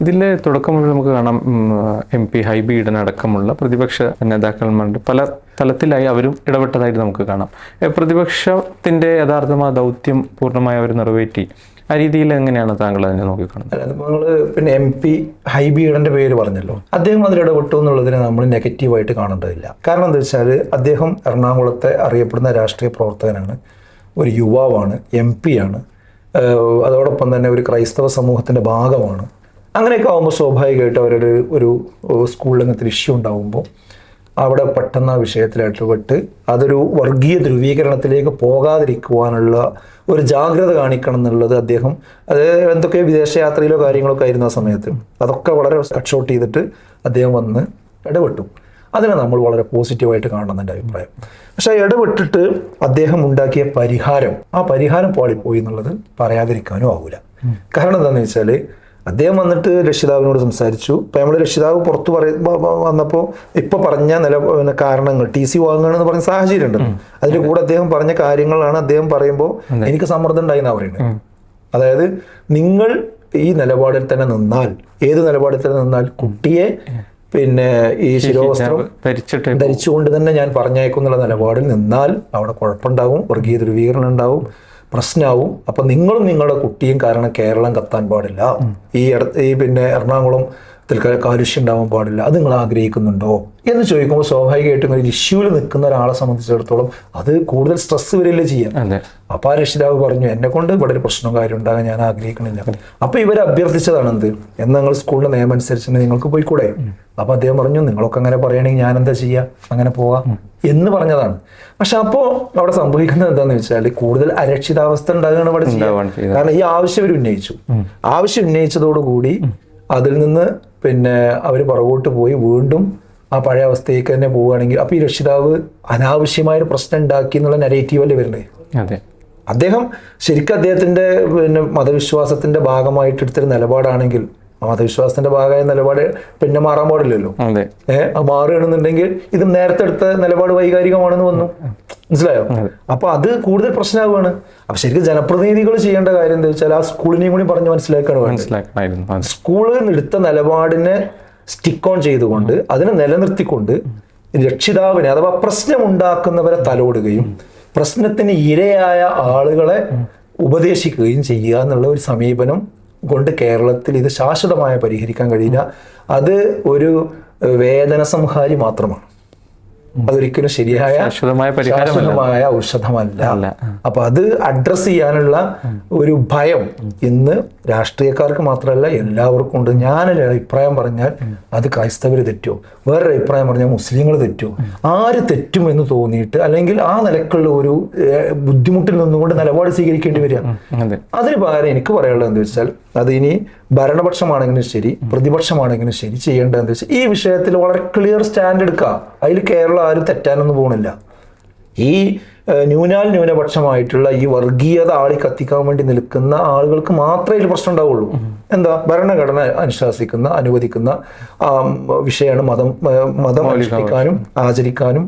ഇതിലെ തുടക്കം മുതൽ നമുക്ക് കാണാം എം പി ഹൈബി അടക്കമുള്ള പ്രതിപക്ഷ നേതാക്കന്മാരുടെ പല തലത്തിലായി അവരും ഇടപെട്ടതായിട്ട് നമുക്ക് കാണാം. പ്രതിപക്ഷത്തിന്റെ യഥാർത്ഥമായ ദൗത്യം പൂർണമായി അവർ നിറവേറ്റി. ആ രീതിയിൽ എങ്ങനെയാണ് താങ്കൾ അതിനെ നോക്കിക്കാണുന്നത്? നമ്മൾ പിന്നെ എം പി ഹൈബിയുടെ പേര് പറഞ്ഞല്ലോ. അദ്ദേഹം അതിൽ ഇടപെട്ടു എന്നുള്ളതിനെ നമ്മൾ നെഗറ്റീവായിട്ട് കാണേണ്ടതില്ല. കാരണം എന്താ വെച്ചാൽ അദ്ദേഹം എറണാകുളത്തെ അറിയപ്പെടുന്ന രാഷ്ട്രീയ പ്രവർത്തകനാണ്. ഒരു യുവാവാണ് എം പി ആണ്. അതോടൊപ്പം തന്നെ ഒരു ക്രൈസ്തവ സമൂഹത്തിന്റെ ഭാഗമാണ്. അങ്ങനെയൊക്കെ ആകുമ്പോൾ സ്വാഭാവികമായിട്ട് അവരൊരു ഒരു സ്കൂളിൽ അങ്ങനത്തെ ഇഷ്യൂ ഉണ്ടാകുമ്പോൾ അവിടെ പെട്ടെന്ന് ആ വിഷയത്തിൽ ഇടപെട്ട് അതൊരു വർഗീയ ധ്രുവീകരണത്തിലേക്ക് പോകാതിരിക്കുവാനുള്ള ഒരു ജാഗ്രത കാണിക്കണം എന്നുള്ളത് അദ്ദേഹം അത് എന്തൊക്കെ വിദേശയാത്രയിലോ കാര്യങ്ങളൊക്കെ ആയിരുന്നു ആ സമയത്ത്. അതൊക്കെ വളരെ കട്ട് ഷോട്ട് ചെയ്തിട്ട് അദ്ദേഹം വന്ന് ഇടപെട്ടു. അതിനെ നമ്മൾ വളരെ പോസിറ്റീവായിട്ട് കാണണം എന്റെ അഭിപ്രായം. പക്ഷേ ഇടപെട്ടിട്ട് അദ്ദേഹം ഉണ്ടാക്കിയ പരിഹാരം ആ പരിഹാരം പാളിപ്പോയി എന്നുള്ളത് പറയാതിരിക്കാനും ആവില്ല കാരണം എന്താണെന്ന് വെച്ചാൽ അദ്ദേഹം വന്നിട്ട് രക്ഷിതാവിനോട് സംസാരിച്ചു. ഇപ്പം നമ്മൾ രക്ഷിതാവ് പുറത്ത് പറയ വന്നപ്പോൾ ഇപ്പോൾ പറഞ്ഞ നില പിന്നെ കാരണങ്ങൾ ടി സി വാങ്ങുകയാണെന്ന് പറഞ്ഞ സാഹചര്യം ഉണ്ട് അതിന്റെ കൂടെ അദ്ദേഹം പറഞ്ഞ കാര്യങ്ങളാണ് അദ്ദേഹം പറയുമ്പോൾ എനിക്ക് സമ്മർദ്ദം ഉണ്ടായിന്നാ പറയുന്നത് അതായത് നിങ്ങൾ ഈ നിലപാടിൽ തന്നെ നിന്നാൽ ഏത് നിലപാടിൽ തന്നെ നിന്നാൽ കുട്ടിയെ പിന്നെ ഈ ശിരോവസ്ത്രം ധരിച്ചിട്ട് ധരിച്ചുകൊണ്ട് തന്നെ ഞാൻ പറഞ്ഞേക്കും എന്നുള്ള നിലപാടിൽ നിന്നാൽ അവിടെ കുഴപ്പമുണ്ടാവും വർഗീയ ധ്രുവീകരണം ഉണ്ടാവും പ്രശ്നമാവും അപ്പൊ നിങ്ങളും നിങ്ങളുടെ കുട്ടിയും കാരണം കേരളം കത്താൻ പാടില്ല. ഈ ഈ പിന്നെ എറണാകുളം ത്തിൽ കാലുഷ്യം ഉണ്ടാവാൻ പാടില്ല. അത് നിങ്ങൾ ആഗ്രഹിക്കുന്നുണ്ടോ? എന്ന് ചോദിക്കുമ്പോൾ സ്വാഭാവികമായിട്ടും ഒരു ഇഷ്യൂവിൽ നിൽക്കുന്ന ഒരാളെ സംബന്ധിച്ചിടത്തോളം അത് കൂടുതൽ സ്ട്രെസ് വരില്ലേ ചെയ്യാം. അപ്പോൾ അപ്പൊ ആ രക്ഷിതാവ് പറഞ്ഞു എന്നെ കൊണ്ട് ഇവിടെ ഒരു പ്രശ്നവും കാര്യം ഉണ്ടാകാൻ ഞാൻ ആഗ്രഹിക്കണില്ല അപ്പൊ ഇവരെ അഭ്യർത്ഥിച്ചതാണ് എന്ത്? എന്ന് നിങ്ങൾ സ്കൂളിന്റെ നിയമം അനുസരിച്ച് നിങ്ങൾക്ക് പോയിക്കൂടെ? അപ്പൊ അദ്ദേഹം പറഞ്ഞു നിങ്ങളൊക്കെ അങ്ങനെ പറയുകയാണെങ്കിൽ ഞാൻ എന്താ ചെയ്യാ? അങ്ങനെ പോവാം. എന്ന് പറഞ്ഞതാണ്. പക്ഷെ അപ്പോ അവിടെ സംഭവിക്കുന്നത് എന്താണെന്ന് വെച്ചാൽ കൂടുതൽ അരക്ഷിതാവസ്ഥ ഉണ്ടാകുകയാണ് അവിടെ ചെയ്യുക. കാരണം ഈ ആവശ്യം അവർ ഉന്നയിച്ചു. ആവശ്യം ഉന്നയിച്ചതോടുകൂടി അതിൽ നിന്ന് പിന്നെ അവർ പുറകോട്ട് പോയി വീണ്ടും ആ പഴയ അവസ്ഥയിലേക്ക് തന്നെ പോവുകയാണെങ്കിൽ അപ്പൊ ഈ രക്ഷിതാവ് അനാവശ്യമായ ഒരു പ്രശ്നം ഉണ്ടാക്കി എന്നുള്ള നെഗറ്റീവ് അല്ലേ വരുന്നത് അതെ. അദ്ദേഹം ശരിക്കും അദ്ദേഹത്തിന്റെ പിന്നെ മതവിശ്വാസത്തിന്റെ ഭാഗമായിട്ട് എടുത്തൊരു നിലപാടാണെങ്കിൽ മതവിശ്വാസത്തിന്റെ ഭാഗമായ നിലപാട് പിന്നെ മാറാൻ പാടില്ലല്ലോ. ഏഹ് മാറുകയാണെന്നുണ്ടെങ്കിൽ ഇത് നേരത്തെ എടുത്ത നിലപാട് വൈകാരികമാണെന്ന് വന്നു. മനസ്സിലായോ? അപ്പൊ അത് കൂടുതൽ പ്രശ്നമാവുകയാണ്. അപ്പൊ ശരിക്കും ജനപ്രതിനിധികൾ ചെയ്യേണ്ട കാര്യം എന്താ വെച്ചാൽ ആ സ്കൂളിനെയും കൂടി പറഞ്ഞ് മനസ്സിലാക്കാണ് സ്കൂളിൽ നിന്ന് എടുത്ത നിലപാടിനെ സ്റ്റിക്ക് ഓൺ ചെയ്തുകൊണ്ട് അതിനെ നിലനിർത്തിക്കൊണ്ട് രക്ഷിതാവിനെ അഥവാ പ്രശ്നം ഉണ്ടാക്കുന്നവരെ തലോടുകയും പ്രശ്നത്തിന് ഇരയായ ആളുകളെ ഉപദേശിക്കുകയും ചെയ്യുക എന്നുള്ള ഒരു സമീപനം കൊണ്ട് കേരളത്തിൽ ഇത് ശാശ്വതമായ പരിഹരിക്കാൻ കഴിയില്ല. അത് ഒരു വേദന സംഹാരി മാത്രമാണ്. അതൊരിക്കലും ശരിയായ ശാശ്വതമായ ഔഷധമല്ല. അപ്പൊ അത് അഡ്രസ് ചെയ്യാനുള്ള ഒരു ഭയം ഇന്ന് രാഷ്ട്രീയക്കാർക്ക് മാത്രമല്ല എല്ലാവർക്കും ഉണ്ട്. ഞാനൊരു അഭിപ്രായം പറഞ്ഞാൽ അത് ക്രൈസ്തവർ തെറ്റോ? വേറൊരു അഭിപ്രായം പറഞ്ഞാൽ മുസ്ലിങ്ങൾ തെറ്റോ? ആര് തെറ്റുമെന്ന് തോന്നിയിട്ട് അല്ലെങ്കിൽ ആ നിലക്കുള്ള ഒരു ബുദ്ധിമുട്ടിൽ നിന്നുകൊണ്ട് നിലപാട് സ്വീകരിക്കേണ്ടി വരിക. അതിന് പകരം എനിക്ക് പറയാനുള്ളത് എന്താ വെച്ചാൽ അത് ഇനി ഭരണപക്ഷമാണെങ്കിലും ശരി പ്രതിപക്ഷമാണെങ്കിലും ശരി ചെയ്യേണ്ടതെന്ന് വെച്ചാൽ ഈ വിഷയത്തിൽ വളരെ ക്ലിയർ സ്റ്റാൻഡ് എടുക്കുക. അതിൽ കേരളം ആരും തെറ്റാനൊന്നും പോകുന്നില്ല ഈ ന്യൂനാൽ ന്യൂനപക്ഷമായിട്ടുള്ള ഈ വർഗീയത ആളി കത്തിക്കാൻ വേണ്ടി നിൽക്കുന്ന ആളുകൾക്ക് മാത്രമേ ഇതിൽ പ്രശ്നം ഉണ്ടാവുള്ളൂ. എന്താ? ഭരണഘടന അനുശാസിക്കുന്ന അനുവദിക്കുന്ന ആ, വിഷയമാണ് മതം മതം അനുഷ്ഠിക്കാനും ആചരിക്കാനും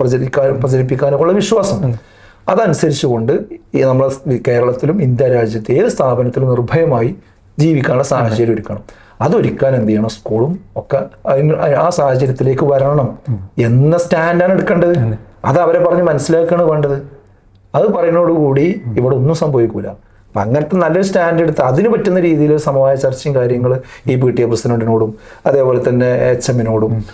പ്രചരിക്കാനും പ്രചരിപ്പിക്കാനും ഉള്ള വിശ്വാസം അതനുസരിച്ചുകൊണ്ട് ഈ നമ്മളെ കേരളത്തിലും ഇന്ത്യ രാജ്യത്തെ ഏത് സ്ഥാപനത്തിലും നിർഭയമായി ജീവിക്കാനുള്ള സാഹചര്യം ഒരുക്കണം. അതൊരുക്കാൻ എന്ത് ചെയ്യണം? സ്കൂളും ഒക്കെ ആ സാഹചര്യത്തിലേക്ക് വരണം എന്ന സ്റ്റാൻഡാണ് എടുക്കേണ്ടത്. അത്. അവരെ പറഞ്ഞ് മനസ്സിലാക്കുകയാണ് വേണ്ടത്. അത് പറയുന്നതോടുകൂടി ഇവിടെ ഒന്നും സംഭവിക്കൂല. അപ്പൊ അങ്ങനത്തെ നല്ലൊരു സ്റ്റാൻഡ് എടുത്ത് അതിന് പറ്റുന്ന രീതിയിൽ സമവായ ചർച്ചയും കാര്യങ്ങൾ ഈ പി ടി എ പ്രസിഡന്റിനോടും അതേപോലെ തന്നെ എച്ച് എമ്മിനോടും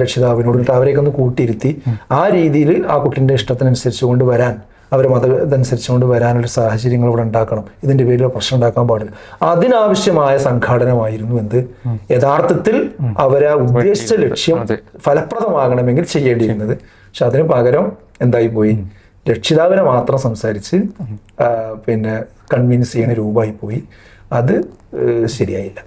രക്ഷിതാവിനോടും അവരെയൊക്കെ ഒന്ന് കൂട്ടിയിരുത്തി ആ രീതിയിൽ ആ കുട്ടിന്റെ ഇഷ്ടത്തിനനുസരിച്ച് കൊണ്ട് വരാൻ അവരെ മത ഇതനുസരിച്ച് കൊണ്ട് വരാനുള്ള സാഹചര്യങ്ങൾ ഇവിടെ ഉണ്ടാക്കണം. ഇതിന്റെ പേരിൽ പ്രശ്നം ഉണ്ടാക്കാൻ പാടില്ല. അതിനാവശ്യമായ സംഘാടനമായിരുന്നു എന്ത്? യഥാർത്ഥത്തിൽ അവരെ ഉദ്ദേശിച്ച ലക്ഷ്യം. ഫലപ്രദമാകണമെങ്കിൽ ചെയ്യേണ്ടിയിരുന്നത്. പക്ഷെ അതിന് പകരം എന്തായി പോയി രക്ഷിതാവിനെ മാത്രം സംസാരിച്ച് പിന്നെ കൺവിൻസ് ചെയ്യുന്ന രൂപമായി പോയി അത് ശരിയായില്ല.